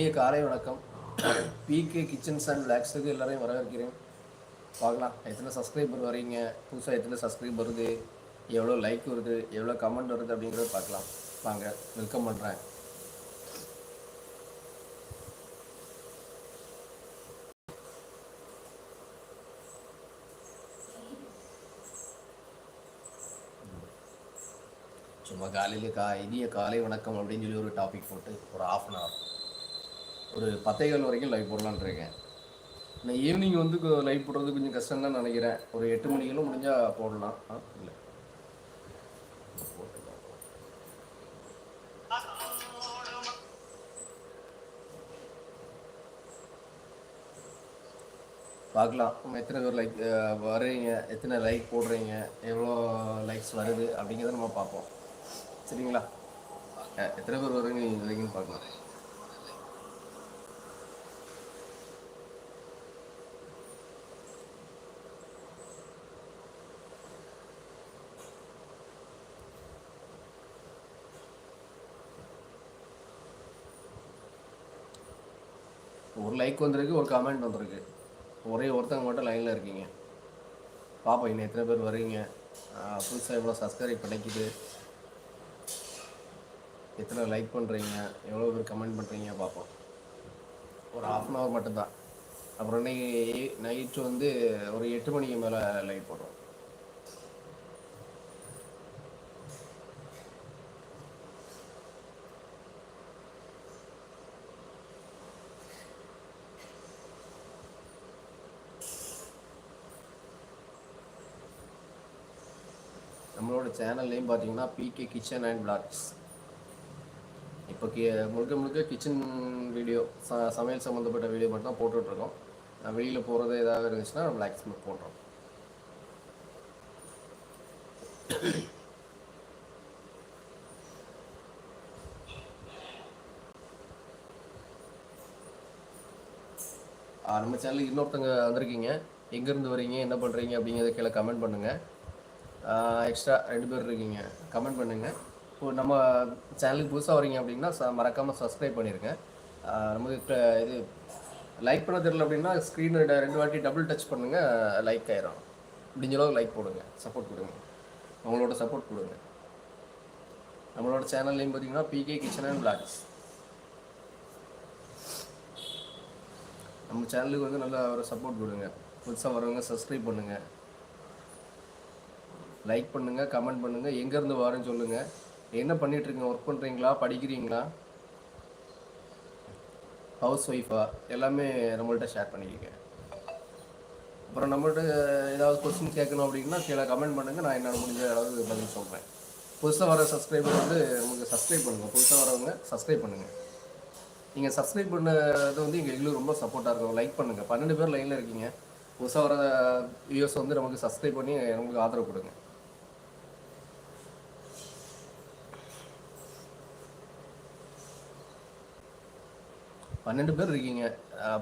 இனிய காலை வணக்கம். பிகே கிச்சன்ஸ் அண்ட் லேக்ஸுக்கு எல்லாரையும் வரவேற்கிறேன். பார்க்கலாம். எத்தனை சப்ஸ்கிரைபர் வரீங்க? புதுசாக எத்தனை சப்ஸ்கிரைப் வருது? எவ்வளோ லைக் வருது? எவ்வளோ கமெண்ட் வருது அப்படிங்கிறத பார்க்கலாம். வாங்க வெல்கம் பண்ணுறேன் சும்மா காலையில் கா இனிய காலை வணக்கம் அப்படின்னு சொல்லி ஒரு டாபிக் போட்டு ஒரு ஆஃப் அன் ஹவர் ஒரு பத்தைகள் வரைக்கும் லைவ் போடலான்னு இருக்கேன். நான் ஈவினிங் வந்து லைவ் போடுறது கொஞ்சம் கஷ்டம் தான் நினைக்கிறேன். ஒரு எட்டு மணிக்கெல்லாம் முடிஞ்சால் போடலாம். ஆ இல்லை. பார்க்கலாம். நம்ம எத்தனை பேர் லைக் வர்றீங்க? எத்தனை லைக் போடுறீங்க? எவ்வளோ லைக்ஸ் வருது? அப்படிங்கிறத நம்ம பார்ப்போம். சரிங்களா? எத்தனை பேர் வர்றீங்க? இது வரைக்கும் பார்க்கலாம் ஒரு லைக் வந்திருக்கு ஒரு கமெண்ட் வந்திருக்கு. ஒரே ஒருத்தங்க மட்டும் லைனில் இருக்கீங்க. பார்ப்போம் இன்னும் எத்தனை பேர் வர்றீங்க புதுசாக எவ்வளோ சப்ஸ்கிரைப் கிடைக்குது எத்தனை லைக் பண்ணுறீங்க எவ்வளோ பேர் கமெண்ட் பண்ணுறீங்க பார்ப்போம் ஒரு ஆஃப் அன் ஹவர் மட்டும்தான். அப்புறம் இன்னைக்கு நைட்டு வந்து ஒரு எட்டு மணிக்கு மேலே லைட் போடுறோம் நம்மளோட சேனல்லையும் பார்த்தீங்கன்னா பிகே கிச்சன் அண்ட் பிளாக்ஸ் இப்போ கி முழுக்க முழுக்க கிச்சன் வீடியோ ச சமையல் சம்மந்தப்பட்ட வீடியோ மட்டும் தான் போட்டுட்ருக்கோம். நான் வெளியில் போகிறது ஏதாவது இருந்துச்சுன்னா பிளாக்ஸ் மட்டும் போடுறோம். நம்ம சேனலுக்கு இன்னொருத்தங்க வந்திருக்கீங்க. எங்கேருந்து வரீங்க என்ன பண்ணுறீங்க அப்படிங்கிறத கீழே கமெண்ட் பண்ணுங்கள் எக்ஸ்ட்ரா ரெண்டு பேர் இருக்கீங்க. கமெண்ட் பண்ணுங்கள் இப்போ நம்ம சேனலுக்கு புதுசாக வரீங்க அப்படின்னா ச மறக்காமல் சப்ஸ்கிரைப் பண்ணிடுங்க நம்ம நமக்கு இது லைக் பண்ண தெரியல அப்படின்னா ஸ்க்ரீன் ரெண்டு வாட்டி டபுள் டச் பண்ணுங்கள் லைக் ஆயிரும். முடிஞ்ச அளவுக்கு லைக் போடுங்க. சப்போர்ட் கொடுங்க. உங்களோட சப்போர்ட் கொடுங்க. நம்மளோட சேனல்லையும் பார்த்தீங்கன்னா பிகே கிச்சன் அண்ட் பிளாக்ஸ் நம்ம சேனலுக்கு வந்து நல்லா ஒரு சப்போர்ட் கொடுங்க. புதுசாக வரவங்க சப்ஸ்கிரைப் பண்ணுங்கள் லைக் பண்ணுங்கள் கமெண்ட் பண்ணுங்கள் எங்கேருந்து வரேன்னு சொல்லுங்கள் என்ன பண்ணிகிட்ருக்கீங்க ஒர்க் பண்ணுறீங்களா படிக்கிறீங்களா? ஹவுஸ் ஒய்ஃபா எல்லாமே நம்மள்ட்ட ஷேர் பண்ணிக்கோங்க. அப்புறம் நம்மள்ட்ட ஏதாவது கொஸ்டின் கேட்கணும் அப்படின்னா கீழே கமெண்ட் பண்ணுங்கள் நான் என்னால் முடிஞ்ச அளவுக்கு பதில் சொல்கிறேன் புதுசாக வர சப்ஸ்கிரைபர் வந்து உங்களுக்கு சப்ஸ்கிரைப் பண்ணுங்கள் புதுசாக வரவங்க சப்ஸ்கிரைப் பண்ணுங்கள் நீங்கள் சப்ஸ்கிரைப் பண்ணது வந்து எங்கள் எங்களுக்கு ரொம்ப சப்போர்ட்டாக இருக்கும். லைக் பண்ணுங்கள் பன்னெண்டு பேர் லைனில் இருக்கீங்க. புதுசாக வர வியூஸ் வந்து நமக்கு சப்ஸ்கிரைப் பண்ணி நமக்கு ஆதரவு கொடுங்க. பன்னெண்டு பேர் இருக்கீங்க.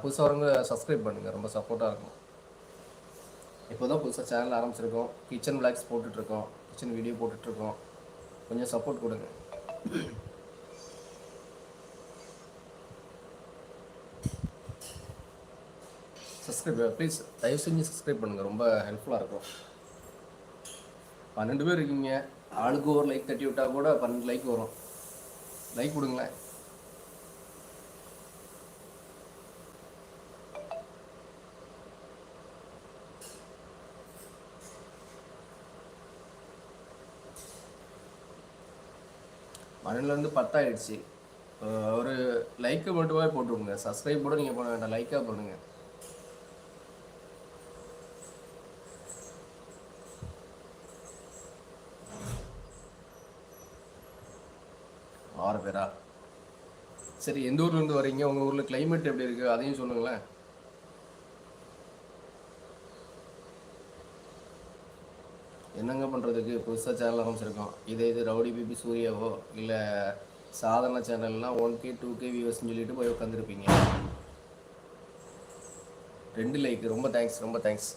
புதுசாக வரவங்க சப்ஸ்கிரைப் பண்ணுங்கள் ரொம்ப சப்போர்ட்டாக இருக்கும். இப்போ தான் புதுசாக சேனல் ஆரம்பிச்சிருக்கோம். கிச்சன் விளாக்ஸ் போட்டுட்ருக்கோம். கிச்சன் வீடியோ போட்டுட்ருக்கோம். கொஞ்சம் சப்போர்ட் கொடுங்க. சப்ஸ்கிரைப் ப்ளீஸ் தயவு செஞ்சு சப்ஸ்கிரைப் பண்ணுங்கள் ரொம்ப ஹெல்ப்ஃபுல்லாக இருக்கும். பன்னெண்டு பேர் இருக்கீங்க. ஆளுக்கு ஒரு லைக் தட்டி விட்டால் கூட பன்னெண்டு லைக் வரும். லைக் கொடுங்களேன். பன்னெண்டுலேருந்து பத்தாயிடுச்சு. ஒரு லைக்கை மட்டுமே போட்டுவிடுங்க சப்ஸ்கிரைப் கூட நீங்கள் பண்ண வேண்டாம். லைக்காக பண்ணுங்கள் ஆறு பேரா? சரி எந்த ஊர்லேருந்து வரீங்க உங்கள் ஊரில் கிளைமேட் எப்படி இருக்குது அதையும் சொல்லுங்களேன். என்னங்க பண்ணுறதுக்கு புதுசாக சேனல் ஆரம்பிச்சிருக்கோம். இதே இது ரவுடி பிபி சூர்யாவோ இல்லை சாதாரண சேனல்னா ஒன் கே டூ கே வியூவர்ஸ்னு சொல்லிட்டு போய் உட்காந்துருப்பீங்க ரெண்டு லைக் ரொம்ப தேங்க்ஸ் ரொம்ப தேங்க்ஸ்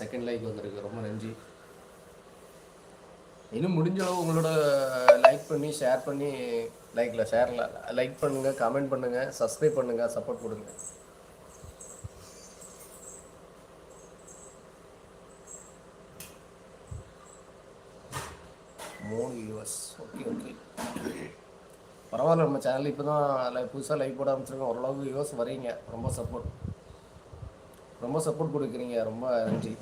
செகண்ட் லைக் வந்திருக்கு. ரொம்ப நன்றி. இன்னும் முடிஞ்ச அளவு உங்களோட லைக் பண்ணி ஷேர் பண்ணி லைக்கில் ஷேரில் லைக் பண்ணுங்கள் கமெண்ட் பண்ணுங்கள் சப்ஸ்கிரைப் பண்ணுங்கள் சப்போர்ட் கொடுங்க. மூணு வியூவர்ஸ் ஓகே ஓகே பரவாயில்ல நம்ம சேனல் இப்போ தான் லைவ் புதுசாக லைவ் போட ஆரம்பிச்சிருக்கோம். ஓரளவுக்கு வியூவர்ஸ் வரீங்க ரொம்ப சப்போர்ட் ரொம்ப சப்போர்ட் கொடுக்குறீங்க. ரொம்ப நன்றி.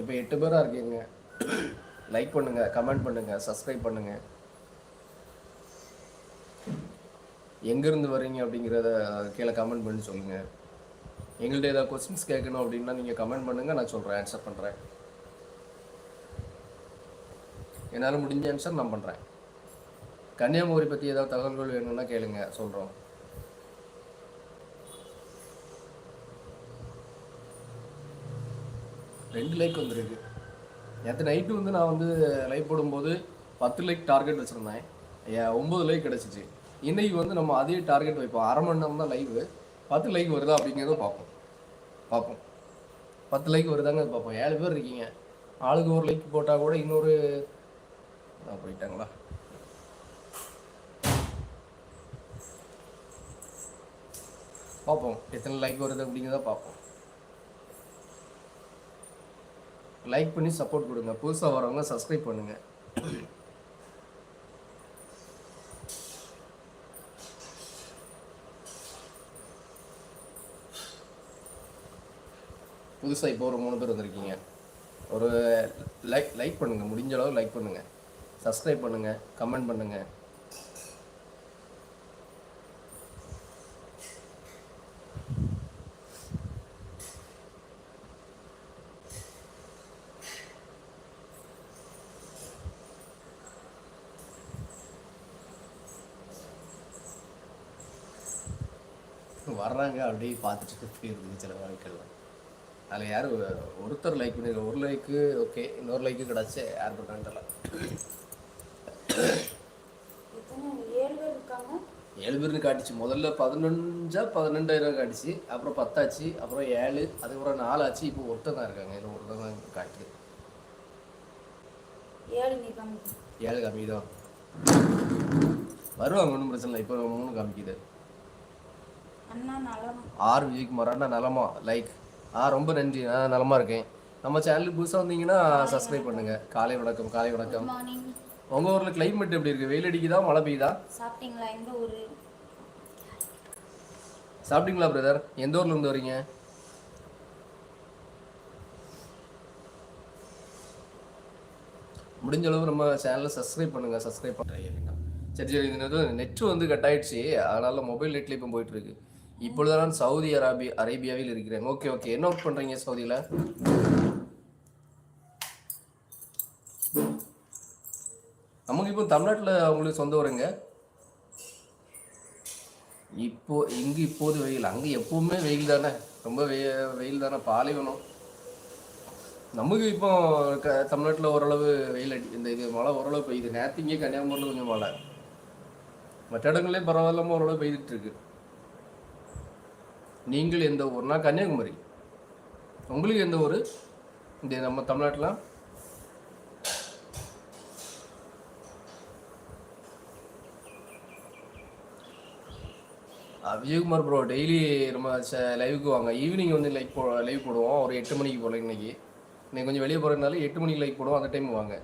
இப்போ எட்டு பேராக இருக்கீங்க. லைக் பண்ணுங்கள் கமெண்ட் பண்ணுங்கள் சப்ஸ்கிரைப் பண்ணுங்கள் எங்கேருந்து வரீங்க அப்படிங்கிறத கீழே கமெண்ட் பண்ணி சொல்லுங்கள் எங்கள்கிட்ட ஏதாவது கொஸ்டின்ஸ் கேட்கணும் அப்படின்னா நீங்கள் கமெண்ட் பண்ணுங்கள் நான் சொல்கிறேன் ஆன்சர் பண்ணுறேன் என்னால் முடிஞ்ச ஆன்சர் நான் பண்ணுறேன் கன்னியாகுமரி பற்றி ஏதாவது தகவல்கள் வேணும்னா கேளுங்க சொல்கிறோம் ரெண்டு லைக் வந்துருக்கு. நேற்று நைட்டு வந்து நான் வந்து லைக் போடும்போது பத்து லைக் டார்கெட் வச்சுருந்தேன். ஒம்பது லைக் கிடச்சிச்சு. இன்னைக்கு வந்து நம்ம அதே டார்கெட் வைப்போம். அரை மணி நேரம் தான் லைவு பத்து லைக் வருதா அப்படிங்கிறத பார்ப்போம். பார்ப்போம். பத்து லைக் வருதாங்க பார்ப்போம். ஏழு பேர் இருக்கீங்க. ஆளுக்கு ஒரு லைக் போட்டால் கூட இன்னொரு நான் போயிட்டாங்களா பார்ப்போம் எத்தனை லைக் வருது அப்படிங்கிறத பார்ப்போம் லைக் பண்ணி சப்போர்ட் கொடுங்க புதுசாக வரவங்க சப்ஸ்கிரைப் பண்ணுங்க புதுசாக இப்போ ஒரு மூணு பேர் வந்திருக்கீங்க. ஒரு லைக் லைக் பண்ணுங்கள் முடிஞ்ச அளவு லைக் பண்ணுங்கள் சப்ஸ்கிரைப் பண்ணுங்க கமெண்ட் பண்ணுங்க. வர்றாங்க அப்படியே பார்த்துட்டு போயிருக்குது சில வாழ்க்கையில் அதில் யாரும் ஒருத்தர் லைக் பண்ணிருக்க ஒரு லைக்கு ஓகே இன்னொரு லைக்கு கிடச்சி யார் பண்ணுறான்னு ஏழு பேர் காட்டுச்சு. முதல்ல பதினஞ்சா பதினெண்டாயிரம் காட்டுச்சு. அப்புறம் பத்தாச்சு. அப்புறம் ஏழு. அதுக்கப்புறம் நாலாச்சு இப்போ ஒருத்தர் தான் இருக்காங்க. இன்னும் ஒருத்தர் தான் காட்டுது. ஏழு கம்மி காமிக்குதோ? வருவாங்க. ஒன்றும் பிரச்சனை இல்லை. இப்போ மூணு காமிக்குது. ஆர் விஜயகுமார். அண்ணா நலமா? லைக் ஆ ரொம்ப நன்றி. நான் நலமா இருக்கேன். நம்ம சேனலுக்கு புதுசாக வந்தீங்கன்னா சப்ஸ்கிரைப் பண்ணுங்க. காலை வணக்கம். காலை வணக்கம். உங்க ஊர்ல கிளைமேட் எப்படி இருக்கு? வெயில் அடிக்குதா? மழை பெய்யுதா? சாப்பிட்டீங்களா? எந்த ஊர்? சாப்பிட்டீங்களா பிரதர் எந்த ஊர்ல இருந்து வரீங்க? முடிஞ்ச அளவு நம்ம சேனலை சப்ஸ்கிரைப் பண்ணுங்க. சப்ஸ்கிரைப் பண்ணுறேன் சரி சரி இது நெட் வந்து கட் ஆயிடுச்சு. அதனால மொபைல் நெட்ல இப்போ போயிட்டு இருக்கு. இப்பொழுது நான் சவுதி அரேபியா அரேபியாவில் இருக்கிறேன். ஓகே ஓகே என்ன ஒர்க் பண்றீங்க சவுதியில? இப்போ தமிழ்நாட்டில் அவங்களுக்கு சொந்த ஊருங்க இப்போ இங்கே இப்போது வெயில். அங்கே எப்பவுமே வெயில் தானே? ரொம்ப வெய வெயில் தானே? பாலைவனம் நமக்கு இப்போ க தமிழ்நாட்டில் ஓரளவு வெயில் அடி இந்த இது மழை ஓரளவு பெய்யுது. நேற்று இங்கே கன்னியாகுமரியில் கொஞ்சம் மழை. மற்ற இடங்கள்லேயும் பரவாயில்லாம ஓரளவு பெய்துட்டு இருக்கு. நீங்கள் எந்த ஊர்னா கன்னியாகுமரி. உங்களுக்கு எந்த ஊர்? இந்த நம்ம தமிழ்நாட்டில்? விஜயகுமார் ப்ரோ டெய்லி நம்ம லைவுக்கு வாங்க. ஈவினிங் வந்து லைக் போ லைவ் போடுவோம். ஒரு எட்டு மணிக்கு போல இன்னைக்கு. இன்னைக்கு கொஞ்சம் வெளியே போகிறதுனால எட்டு மணிக்கு லைக் போடுவோம். அந்த டைம் வாங்க.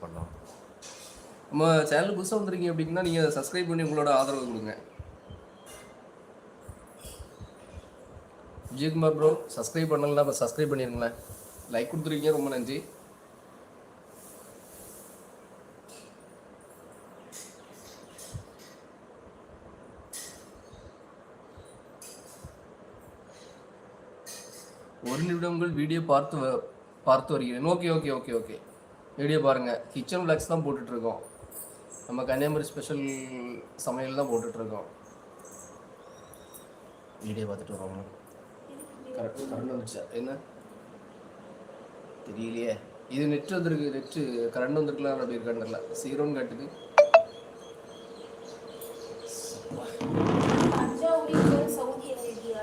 பண்ணோம் நம்ம சேனல் புதுசாக வந்திருக்கீங்க அப்படின்னா நீங்கள் சப்ஸ்கிரைப் பண்ணி உங்களோட ஆதரவு கொடுங்க. விஜயகுமார் ப்ரோ சப்ஸ்கிரைப் பண்ணலாம் இப்போ சப்ஸ்கிரைப் பண்ணிருங்களேன். லைக் கொடுத்துருக்கீங்க. ரொம்ப நன்றி. ஒரு நிமிடங்கள் வீடியோ பார்த்து வ- பார்த்து வருகிறேன். Okay okay okay okay video பாருங்கள் கிச்சன் விளாக்ஸ் தான் போட்டுட்ருக்கோம். நம்ம கன்னியாகுமரி ஸ்பெஷல் சமையல் தான் போட்டுட்ருக்கோம். வீடியோ பார்த்துட்டு வரோம். கரெக்ட் கரண்ட் வந்துச்சா என்ன? தெரியலையே. இது நெட் வந்துருக்கு நெட்டு கரண்ட் வந்துருக்கலாம் அப்படி இருக்கான்னு தெரியல. சீரோன்னு காட்டுது தஞ்சாவூர் சவுதி அரேபியா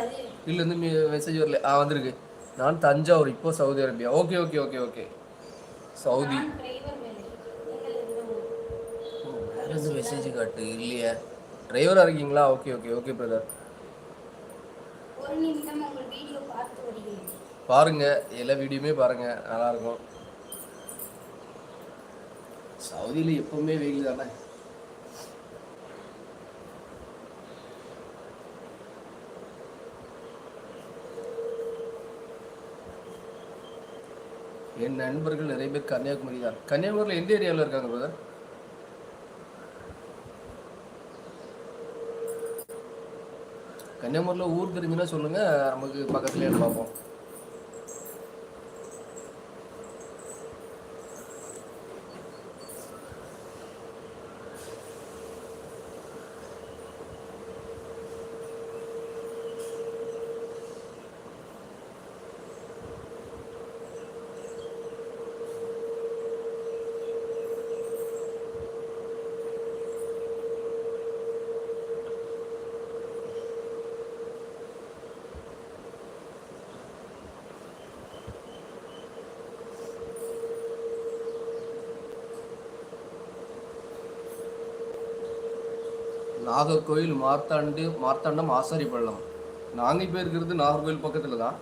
வந்துச்சாரு இல்லை இருந்து மெசேஜ் வரல. ஆ வந்திருக்கு. நான் தஞ்சாவூர் இப்போ Saudi Arabia. Okay okay okay okay. Saudi. எந்த மெசேஜ் காட்டு இல்லையே. டிரைவராக இருக்கீங்களா? ஓகே ஓகே ஓகே பிரதர் பாருங்க. எல்லா வீடியோமே பாருங்க. நல்லா இருக்கும். சவுதியில் எப்பவுமே வெயில் தானே? என் நண்பர்கள் நிறைய பேர் கன்னியாகுமரி தான். கன்னியாகுமரியில் எந்த ஏரியாவில் இருக்காங்க பிரதர் கன்னியாகுமரியில் ஊர் தெரிஞ்சுன்னா சொல்லுங்க நமக்கு பக்கத்துலேயே பார்ப்போம். நாகர்கோயில் மார்த்தாண்டு மார்த்தாண்டம் ஆசாரிப்பள்ளம். நாங்கள் இப்போ இருக்கிறது நாகர்கோயில் பக்கத்தில் தான்.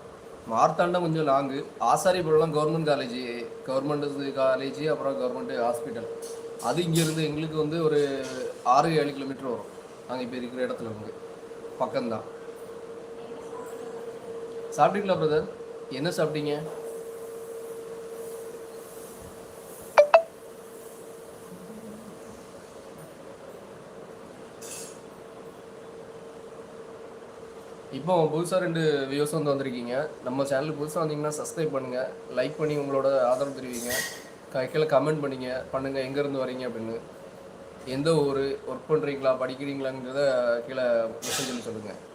மார்த்தாண்டம் கொஞ்சம் long Asaripallam government college government college அப்புறம் கவர்மெண்ட் ஹாஸ்பிட்டல் அது இங்கேருந்து எங்களுக்கு வந்து ஒரு ஆறு ஏழு கிலோமீட்டர் வரும். நாங்கள் இப்போ இருக்கிற இடத்துல இருந்து. பக்கம்தான். சாப்பிட்டீங்களா பிரதர் என்ன சாப்பிட்டீங்க? இப்போ புதுசாக ரெண்டு வியூஸ் வந்து வந்திருக்கீங்க. நம்ம சேனலுக்கு புதுசாக வந்தீங்கன்னா சப்ஸ்கிரைப் பண்ணுங்கள் லைக் பண்ணி உங்களோட ஆதரவு தெரிவிங்க. க- கீழே கமெண்ட் பண்ணிங்க. பண்ணுங்கள் எங்கேருந்து வரீங்க அப்படின்னு. எந்த ஊர்? ஒர்க் பண்ணுறீங்களா படிக்கிறீங்களாங்கிறத கீழே மெசேஜில் சொல்லுங்கள்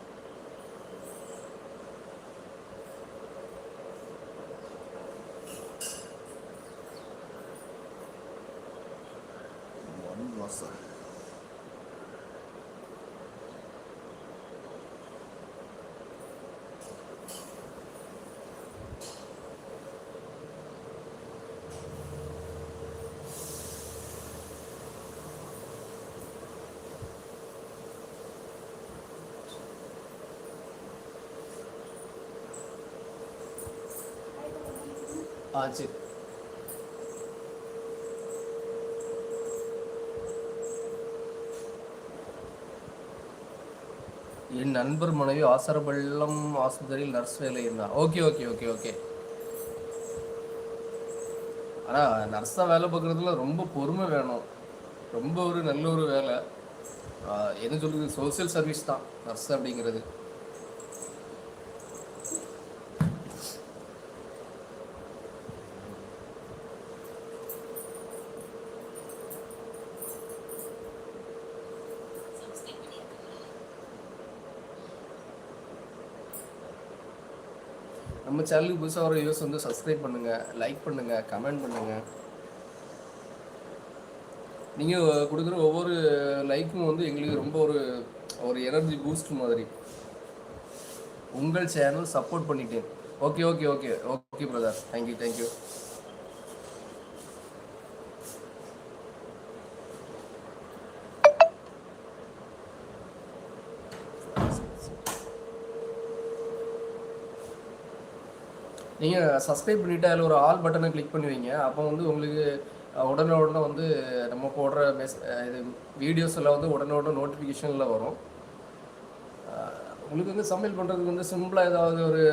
ஆ சரி என் நண்பர் மனைவி ஆசரபள்ளம் ஆஸ்பத்திரியில் நர்ஸ் வேலை இருந்தார். ஓகே ஓகே ஓகே ஓகே ஆனால் நர்ஸாக வேலை பார்க்குறதுல ரொம்ப பொறுமை வேணும். ரொம்ப ஒரு நல்ல ஒரு வேலை. என்ன சொல்றது? சோஷியல் சர்வீஸ் தான் நர்ஸ் அப்படிங்கிறது. நம்ம சேனலுக்கு புதுசாக வர யூஸ் வந்து சப்ஸ்கிரைப் பண்ணுங்கள் லைக் பண்ணுங்கள் கமெண்ட் பண்ணுங்கள் நீங்கள் கொடுக்குற ஒவ்வொரு லைக்கும் வந்து எங்களுக்கு ரொம்ப ஒரு ஒரு எனர்ஜி பூஸ்ட் மாதிரி. உங்கள் சேனல் சப்போர்ட் பண்ணிட்டேன். Okay okay okay okay brother thank you thank you நீங்கள் சப்ஸ்கிரைப் பண்ணிவிட்டு அதில் ஒரு ஆல் பட்டனை கிளிக் பண்ணுவீங்க. அப்போ வந்து உங்களுக்கு உடனே உடனே வந்து நம்ம போடுற மெஸ் இது வீடியோஸ் எல்லாம் வந்து உடனே உடனே நோட்டிஃபிகேஷனில் வரும். உங்களுக்கு வந்து சமையல் பண்ணுறதுக்கு வந்து சிம்பிளாக ஏதாவது ஒரு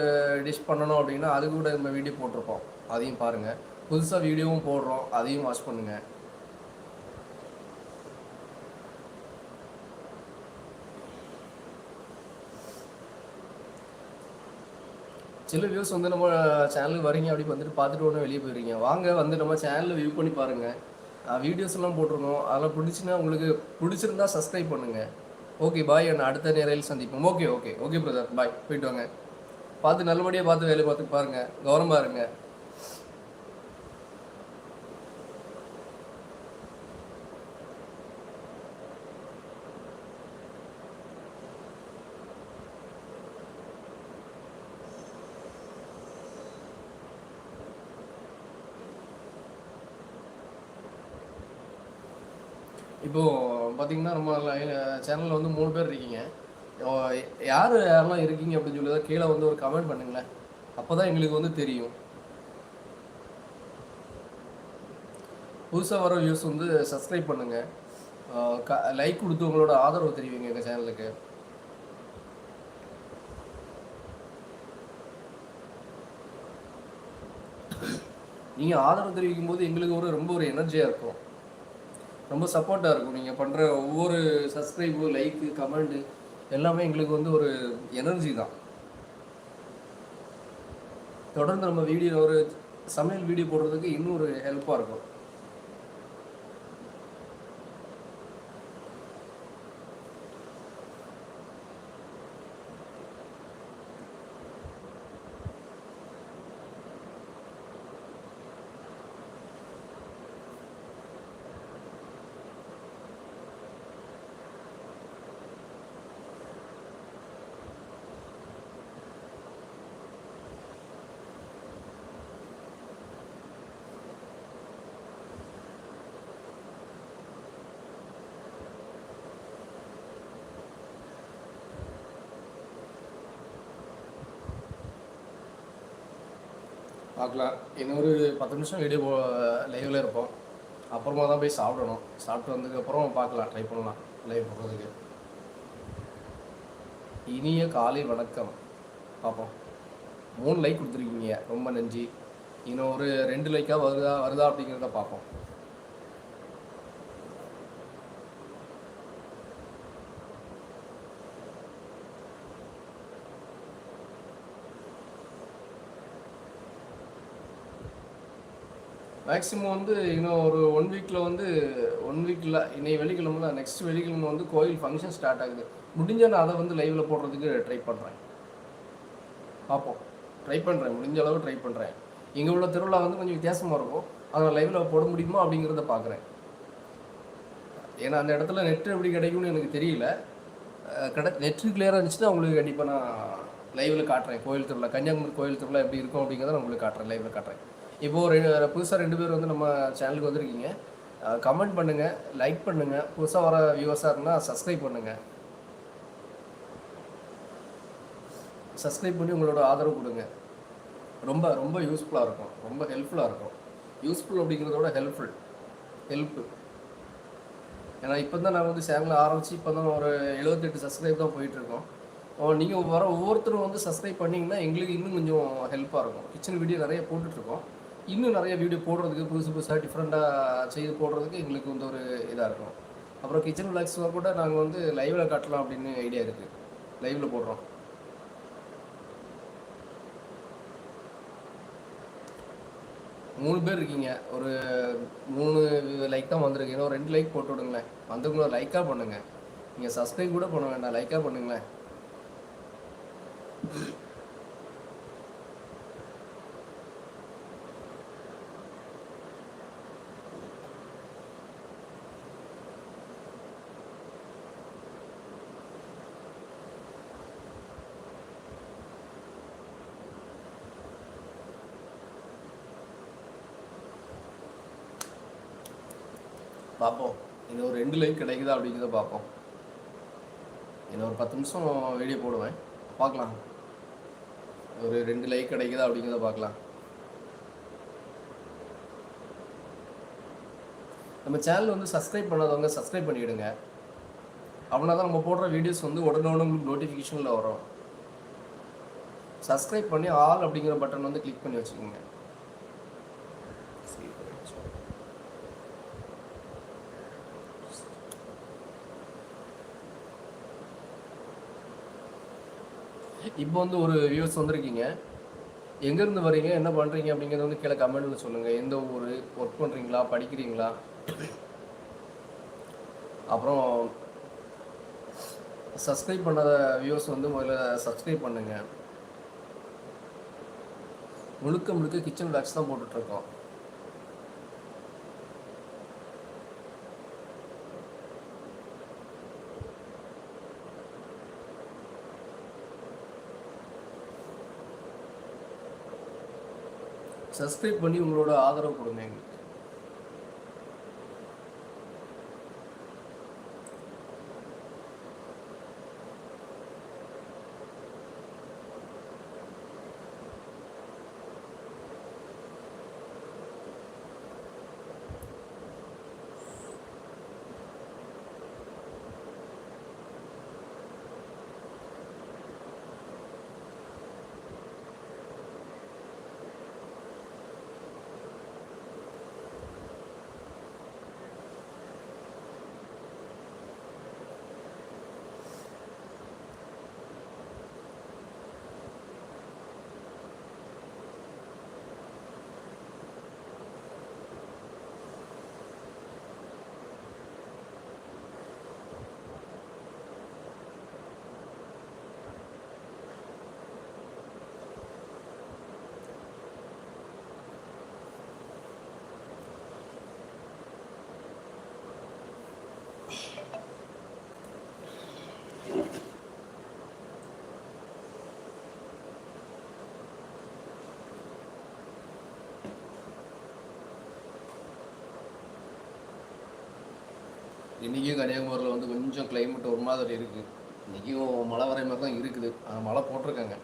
டிஷ் பண்ணணும் அப்படின்னா அது கூட நம்ம வீடியோ போட்டிருப்போம். அதையும் பாருங்கள் புதுசாக வீடியோவும் போடுறோம். அதையும் வாட்ச் பண்ணுங்கள் சில வியூஸ் வந்து நம்ம சேனலுக்கு வரீங்க அப்படி வந்துட்டு பார்த்துட்டு ஒன்று வெளியே போயிருக்கீங்க வாங்க வந்து நம்ம சேனலில் வியூ பண்ணி பாருங்கள் வீடியோஸ் எல்லாம் போட்டிருக்கோம். அதெல்லாம் பிடிச்சுன்னா உங்களுக்கு பிடிச்சிருந்தா சப்ஸ்கிரைப் பண்ணுங்கள் ஓகே பாய் நான் அடுத்த நேரையில் சந்திப்போம். Okay okay okay brother bye போயிட்டு வாங்க. பார்த்து நல்லபடியாக பார்த்து வேலை பார்த்து பாருங்கள் கவனமாக இருங்க. இப்போ பார்த்தீங்கன்னா நம்ம சேனலில் வந்து மூணு பேர் இருக்கீங்க. யார் யாரெல்லாம் இருக்கீங்க அப்படின்னு சொல்லி தான் கீழே வந்து ஒரு கமெண்ட் பண்ணுங்களேன். அப்போ தான் எங்களுக்கு வந்து தெரியும். புதுசாக வர வியூஸ் வந்து சப்ஸ்கிரைப் க லைக் கொடுத்து உங்களோட ஆதரவு தெரிவிங்க எங்கள் சேனலுக்கு நீங்கள் ஆதரவு தெரிவிக்கும் போது எங்களுக்கு ஒரு ரொம்ப ஒரு எனர்ஜியாக இருக்கும். ரொம்ப சப்போர்ட்டாக இருக்கும். நீங்கள் பண்ணுற ஒவ்வொரு சப்ஸ்கிரைபு லைக்கு கமெண்ட்டு எல்லாமே எங்களுக்கு வந்து ஒரு எனர்ஜி தான். தொடர்ந்து நம்ம வீடியோ ஒரு சமையல் வீடியோ போடுறதுக்கு இன்னும் ஒரு ஹெல்ப்பாக இருக்கும். பார்க்கலாம். இன்னொரு பத்து நிமிஷம் வீடியோ போ லைவில் இருப்போம். அப்புறமா தான் போய் சாப்பிடணும். சாப்பிட்டு வந்ததுக்கப்புறம் பார்க்கலாம். ட்ரை பண்ணலாம். லைவ் போடுறதுக்கு இனிய காலை வணக்கம். பார்ப்போம். மூணு லைக் கொடுத்துருக்கீங்க. ரொம்ப நன்றி இன்னும் ஒரு ரெண்டு லைக்காக வருதா வருதா அப்படிங்கிறத பார்ப்போம். மேக்ஸிமம் வந்து இன்னும் ஒரு ஒன் வீக்கில் வந்து ஒன் வீக்கில் இன்னைக்கு வெள்ளிக்கிழமை நெக்ஸ்ட் வெள்ளிக்கிழமை வந்து கோயில் ஃபங்க்ஷன் ஸ்டார்ட் ஆகுது. முடிஞ்ச நான் அதை வந்து லைவில் போடுறதுக்கு ட்ரை பண்ணுறேன் பார்ப்போம். ட்ரை பண்ணுறேன் முடிஞ்ச அளவு ட்ரை பண்ணுறேன் இங்கே உள்ள திருவிழா வந்து கொஞ்சம் வித்தியாசமாக இருக்கும். அதை லைவில் போட முடியுமா அப்படிங்கிறத பார்க்குறேன். ஏன்னா அந்த இடத்துல நெட் எப்படி கிடைக்கும்னு எனக்கு தெரியல. கிட நெட்டு கிளியராக இருந்துச்சுன்னா உங்களுக்கு கண்டிப்பாக நான் லைவில் காட்டுறேன். கோயில் திருவிழா கன்னியாகுமரி கோயில் திருவிழா எப்படி இருக்கும் அப்படிங்கிறத நான் உங்களுக்கு காட்டுறேன். லைவில் காட்டுறேன். இப்போது ரெண்டு புதுசாக ரெண்டு பேர் வந்து நம்ம சேனலுக்கு வந்திருக்கீங்க. கமெண்ட் பண்ணுங்கள் லைக் பண்ணுங்கள் புதுசாக வர வியூவர்ஸாக இருந்தால் சப்ஸ்கிரைப் பண்ணுங்கள் சப்ஸ்கிரைப் பண்ணி உங்களோட ஆதரவு கொடுங்க. ரொம்ப ரொம்ப யூஸ்ஃபுல்லாக இருக்கும். ரொம்ப ஹெல்ப்ஃபுல்லாக இருக்கும். யூஸ்ஃபுல் அப்படிங்கிறத விட ஹெல்ப்ஃபுல் ஹெல்ப்பு ஏன்னா இப்போ தான் நான் வந்து சேனலை ஆரம்பித்து இப்போ தான் ஒரு எழுபத்தெட்டு சப்ஸ்கிரைப் தான் போயிட்டுருக்கோம். நீங்கள் வர ஒவ்வொருத்தரும் வந்து சப்ஸ்கிரைப் பண்ணிங்கன்னா எங்களுக்கு இன்னும் கொஞ்சம் ஹெல்ப்பாக இருக்கும். கிச்சன் வீடியோ நிறைய போட்டுட்ருக்கோம் இன்னும் நிறைய வீடியோ போடுறதுக்கு புதுசு புதுசாக டிஃப்ரெண்ட்டாக செய்து போடுறதுக்கு எங்களுக்கு வந்து ஒரு இதாக இருக்கும். அப்புறம் கிச்சன் விளாக்ஸ்லாம் கூட நாங்கள் வந்து லைவில் காட்டலாம் அப்படின்னு ஐடியா இருக்குது லைவில் போடுறோம். மூணு பேர் இருக்கீங்க. ஒரு மூணு லைக் தான் வந்திருக்கு. இன்னும் ரெண்டு லைக் போட்டு விடுங்களேன். வந்தவங்கள லைக்காக பண்ணுங்கள் நீங்கள் சப்ஸ்கிரைப் கூட பண்ண வேண்டாம். லைக்காக பண்ணுங்களேன். பார்ப்போம். இன்னும் ஒரு ரெண்டு லைக் கிடைக்குதா அப்படிங்கிறத பார்ப்போம். இன்னும் ஒரு பத்து நிமிஷம் வீடியோ போடுவேன். பார்க்கலாம். ஒரு ரெண்டு லைக் கிடைக்குதா அப்படிங்கிறத பார்க்கலாம். நம்ம சேனல் வந்து சப்ஸ்கிரைப் பண்ணாதவங்க சப்ஸ்கிரைப் பண்ணிவிடுங்க அப்படின்னா தான் நம்ம போடுற வீடியோஸ் வந்து உடனே உங்களுக்கு நோட்டிஃபிகேஷனில் வரும். சப்ஸ்கிரைப் பண்ணி ஆல் அப்படிங்கிற பட்டன் வந்து கிளிக் பண்ணி வச்சுக்கோங்க. இப்போ வந்து ஒரு வியூஸ் வந்திருக்கீங்க. எங்கேருந்து வரீங்க என்ன பண்ணுறீங்க அப்படிங்கிறத வந்து கீழே கமெண்ட்டில் சொல்லுங்கள் எந்த ஊர்? ஒர்க் பண்ணுறீங்களா படிக்கிறீங்களா? அப்புறம் சப்ஸ்கிரைப் பண்ணாத வியூஸ் வந்து முதல்ல சப்ஸ்கிரைப் பண்ணுங்க. முழுக்க முழுக்க கிச்சன் பேக்ஸ் தான் போட்டுட்ருக்கோம் சப்ஸ்கிரைப் பண்ணி உங்களோட ஆதரவு கொடுங்க எங்களுக்கு. இன்றைக்கும் கன்னியாகுமரியில் வந்து கொஞ்சம் கிளைமேட் ஒரு மாதிரி இருக்குது இன்றைக்கும் மழை வர மாதிரி தான் இருக்குது. ஆனால் மழை போட்டிருக்காங்க.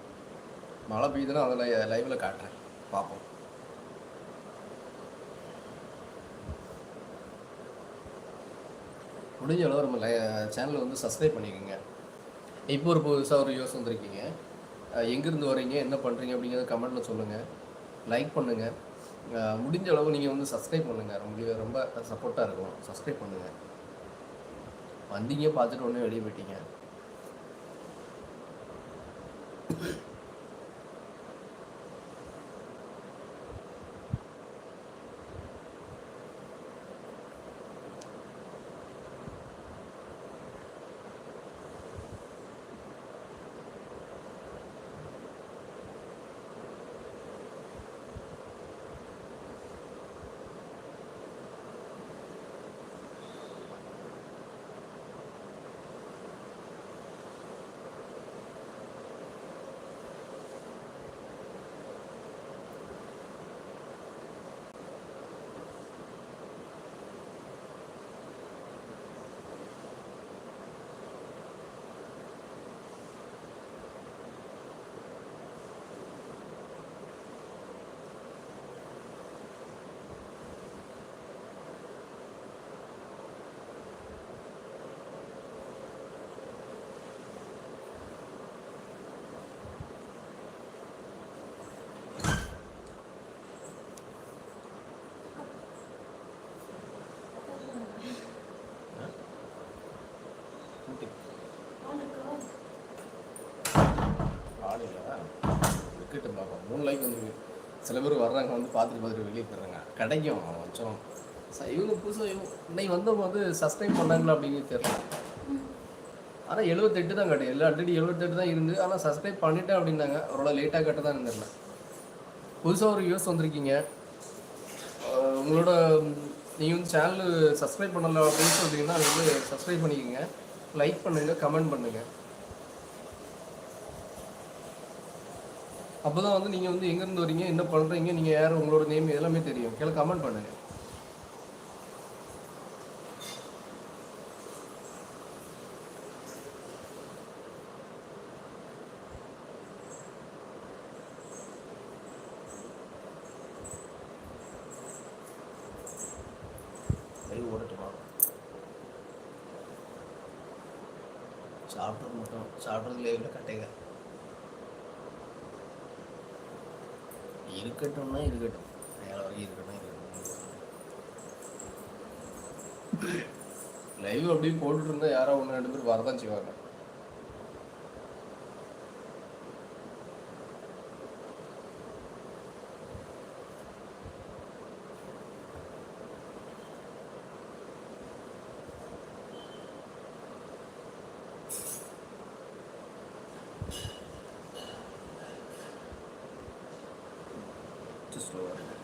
மழை பெய்யுதுன்னா அதில் லைவில் காட்டுறேன். பார்ப்போம். முடிஞ்ச அளவு நம்ம சேனலை வந்து சப்ஸ்கிரைப் பண்ணிக்கோங்க. இப்போ ஒரு புதுசாக ஒரு யோசனை வந்திருக்கீங்க. எங்கேருந்து வரீங்க என்ன பண்ணுறீங்க அப்படிங்கிறத கமெண்ட்டில் சொல்லுங்கள் லைக் பண்ணுங்கள் முடிஞ்ச அளவு நீங்கள் வந்து சப்ஸ்கிரைப் பண்ணுங்கள் உங்களுக்கு ரொம்ப சப்போர்ட்டாக இருக்கும் சப்ஸ்கிரைப் பண்ணுங்கள் வந்தீங்க பார்த்துட்டு ஒன்று வெளியே போயிட்டீங்க ஆள் இல்லை இருக்கட்டும் பார்ப்போம். மூணு லைக் வந்துருக்கு சில பேர் வர்றாங்க வந்து பார்த்துட்டு பார்த்துட்டு வெளியே போயிடுறாங்க. கிடைக்கும். கொஞ்சம் இவங்க புதுசாக இன்னைக்கு வந்தவங்க வந்து சப்ஸ்கிரைப் பண்ணாங்களா அப்படின்னு தெரியல. ஆனால் எழுபத்தெட்டு தான் கட்டு. எல்லா ஆல்ரெடி எழுபத்தெட்டு தான் இருந்து ஆனால் சப்ஸ்கிரைப் பண்ணிட்டேன் அப்படின்னாங்க. அவ்வளோ லேட்டாக கட்ட தான் இருந்திரல புதுசாக ஒரு யூஸ் வந்திருக்கீங்க. உங்களோட நீங்கள் வந்து சேனல் சப்ஸ்கிரைப் பண்ணல அப்படின்னு சொல்லிட்டீங்கன்னா அது வந்து சப்ஸ்கிரைப் பண்ணிக்கோங்க. லைக் பண்ணுங்கள் கமெண்ட் பண்ணுங்கள் அப்போ தான் வந்து நீங்கள் வந்து எங்கேருந்து வரீங்க என்ன பண்ணுறீங்க நீங்கள் யார் உங்களோட நேம் எல்லாமே தெரியும். கீழே கமெண்ட் பண்ணுங்கள் லைவ் ஓடட்டுமா சாப்பிட்றது மட்டும் சாப்பிட்றது லைவில் கட்டுங்க இருக்கட்டும்னா இருக்கட்டும். வேலை வரைக்கும் இருக்கட்டும் இருக்கட்டும். லைவ் அப்படியே போட்டுட்டு இருந்தா யாரோ ஒன்று ரெண்டு பேர் வரதான் செய்வாங்க கொஞ்சம் ஸ்லோவாக இருக்கு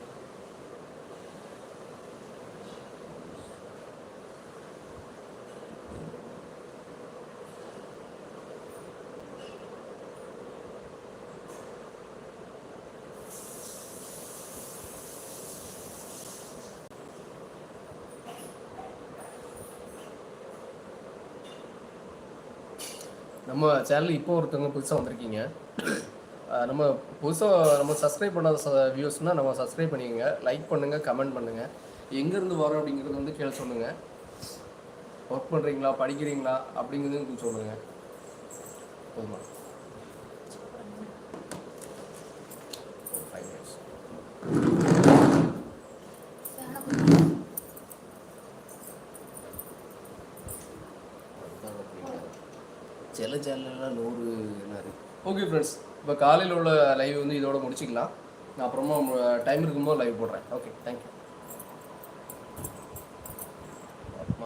நம்ம சேனல் இப்போ ஒருத்தவங்க புதுசாக வந்திருக்கீங்க. நம்ம புதுசாக நம்ம சப்ஸ்கிரைப் பண்ணாத வியூஸ்னால் நம்ம சப்ஸ்கிரைப் பண்ணிக்கோங்க. லைக் பண்ணுங்கள் கமெண்ட் பண்ணுங்கள் எங்கேருந்து வரோம் அப்படிங்கிறது வந்து கேள்வி சொல்லுங்கள் ஒர்க் பண்ணுறீங்களா படிக்கிறீங்களா? அப்படிங்கிறது கொஞ்சம் சொல்லுங்கள் போதுமா ஃபைவ் மினிட்ஸ் சில சேனல்லாம் நூறு என்ன இருக்கு ஓகே ஃப்ரெண்ட்ஸ் இப்போ காலையில் உள்ள லைவ் வந்து இதோட முடிச்சிக்கலாம். நான் அப்புறமா டைம் இருக்கும்போது லைவ் போடுறேன். Okay thank you